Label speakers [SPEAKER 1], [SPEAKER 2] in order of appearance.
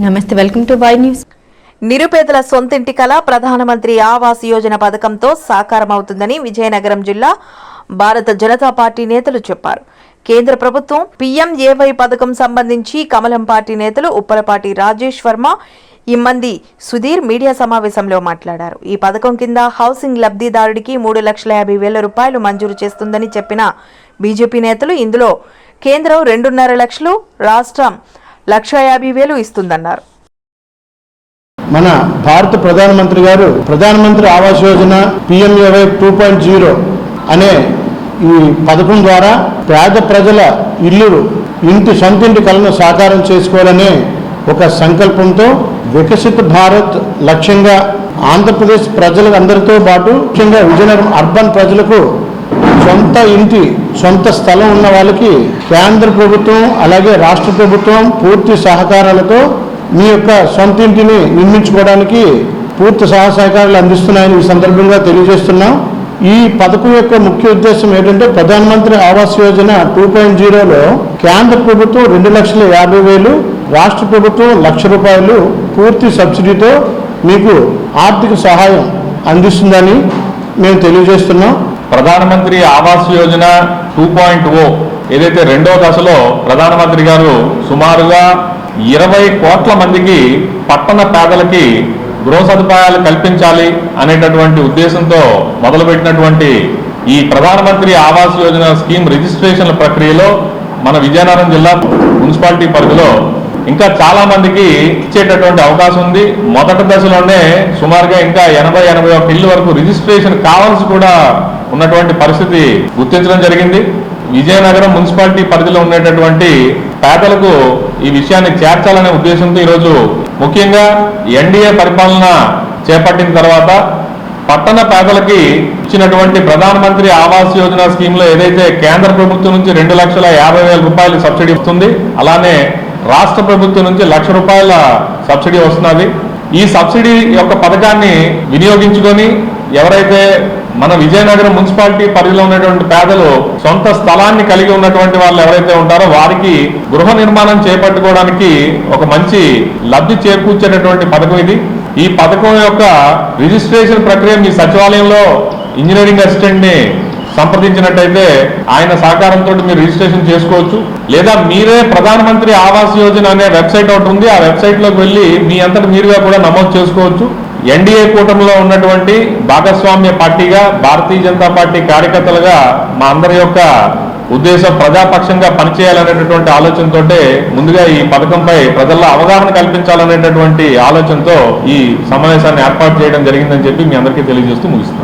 [SPEAKER 1] నమస్తే welcome to Y news.
[SPEAKER 2] నిరుపేదల సొంతింటి కళ ప్రధానమంత్రి ఆవాస్ యోజన పథకంతో సాకారమవుతుందని విజయనగరం జిల్లా భారత జనతా పార్టీ నేతలు చెప్పారు. కేంద్ర ప్రభుత్వం పీఎంఏవై పథకం సంబంధించి కమలం పార్టీ నేతలు ఉప్పలపాటి రాజేష్ వర్మ ఇమ్మంది సుధీర్ మీడియా సమావేశంలో మాట్లాడారు. ఈ పథకం కింద హౌసింగ్ లబ్ధిదారుడికి మూడు లక్షల యాభై వేల రూపాయలు మంజూరు చేస్తుందని చెప్పిన బీజేపీ నేతలు ఇందులో కేంద్రం రెండున్నర లక్షలు రాష్ట్రం లక్ష యాభై వేలు ఇస్తుందన్నారు.
[SPEAKER 3] మన భారత ప్రధానమంత్రి గారు Pradhan Mantri Awas Yojana PMAY two point zero అనే ఈ పథకం ద్వారా పేద ప్రజల ఇల్లు ఇంటి సొంతింటి కలను సాకారం చేసుకోవాలనే ఒక సంకల్పంతో వికసిత భారత్ లక్ష్యంగా ఆంధ్రప్రదేశ్ ప్రజలందరితో పాటు ముఖ్యంగా విజయనగరం అర్బన్ ప్రజలకు సొంత ఇంటి సొంత స్థలం ఉన్న వాళ్ళకి కేంద్ర ప్రభుత్వం అలాగే రాష్ట్ర ప్రభుత్వం పూర్తి సహకారాలతో మీ యొక్క సొంత ఇంటిని నిర్మించుకోవడానికి పూర్తి సహాయ సహకారాలు అందిస్తున్నాయని ఈ సందర్భంగా తెలియజేస్తున్నాం. ఈ పథకం యొక్క ముఖ్య ఉద్దేశం ఏంటంటే ప్రధానమంత్రి ఆవాస్ యోజన టూ పాయింట్ జీరోలో కేంద్ర ప్రభుత్వం రెండు లక్షల యాభై వేలు రాష్ట్ర ప్రభుత్వం లక్ష రూపాయలు పూర్తి సబ్సిడీతో మీకు ఆర్థిక సహాయం అందిస్తుందని మేము తెలియజేస్తున్నాం.
[SPEAKER 4] Pradhan Mantri Awas Yojana two point O ఏదైతే రెండో దశలో ప్రధానమంత్రి గారు సుమారుగా ఇరవై కోట్ల మందికి పట్టణ పేదలకి గృహ సదుపాయాలు కల్పించాలి అనేటటువంటి ఉద్దేశంతో మొదలుపెట్టినటువంటి ఈ ప్రధానమంత్రి ఆవాస్ యోజన స్కీమ్ రిజిస్ట్రేషన్ల ప్రక్రియలో మన విజయనగరం జిల్లా మున్సిపాలిటీ పరిధిలో ఇంకా చాలా మందికి ఇచ్చేటటువంటి అవకాశం ఉంది. మొదటి దశలోనే సుమారుగా ఇంకా ఎనభై ఎనభై ఒక ఇళ్ళు వరకు రిజిస్ట్రేషన్ కావాల్సి కూడా ఉన్నటువంటి పరిస్థితి గుర్తించడం జరిగింది. విజయనగరం మున్సిపాలిటీ పరిధిలో ఉండేటటువంటి పేదలకు ఈ విషయాన్ని చేర్చాలనే ఉద్దేశంతో ఈరోజు ముఖ్యంగా ఎన్డీఏ పరిపాలన చేపట్టిన తర్వాత పట్టణ పేదలకి ఇచ్చినటువంటి ప్రధానమంత్రి ఆవాస్ యోజన స్కీమ్లో ఏదైతే కేంద్ర ప్రభుత్వం నుంచి రెండు లక్షల యాభై వేల రూపాయలు సబ్సిడీ వస్తుంది అలానే రాష్ట్ర ప్రభుత్వం నుంచి లక్ష రూపాయల సబ్సిడీ వస్తున్నది. ఈ సబ్సిడీ యొక్క పథకాన్ని వినియోగించుకొని ఎవరైతే మన విజయనగరం మున్సిపాలిటీ పరిధిలో ఉన్నటువంటి పేదలు సొంత స్థలాన్ని కలిగి ఉన్నటువంటి వాళ్ళు ఎవరైతే ఉంటారో వారికి గృహ నిర్మాణం చేపట్టుకోవడానికి ఒక మంచి లబ్ధి చేకూర్చేటటువంటి పథకం ఇది. ఈ పథకం యొక్క రిజిస్ట్రేషన్ ప్రక్రియ మీ సచివాలయంలో ఇంజనీరింగ్ అసిస్టెంట్ని సంప్రదించినట్టయితే ఆయన సహకారంతో మీరు రిజిస్ట్రేషన్ చేసుకోవచ్చు. లేదా మీరే ప్రధానమంత్రి ఆవాస్ యోజన అనే వెబ్సైట్ ఒకటి ఉంది. ఆ వెబ్సైట్లోకి వెళ్ళి మీ అంతటి మీరుగా కూడా నమోదు చేసుకోవచ్చు. ఎన్డీఏ కూటమిలో ఉన్నటువంటి భాగస్వామ్య పార్టీగా భారతీయ జనతా పార్టీ కార్యకర్తలుగా మా అందరి యొక్క ఉద్దేశం ప్రజాపక్షంగా పనిచేయాలనేటటువంటి ఆలోచనతోటే ముందుగా ఈ పథకంపై ప్రజల్లో అవగాహన కల్పించాలనేటటువంటి ఆలోచనతో ఈ సమావేశాన్ని ఏర్పాటు చేయడం జరిగిందని చెప్పి మీ అందరికీ తెలియజేస్తూ ముగిస్తున్నాను.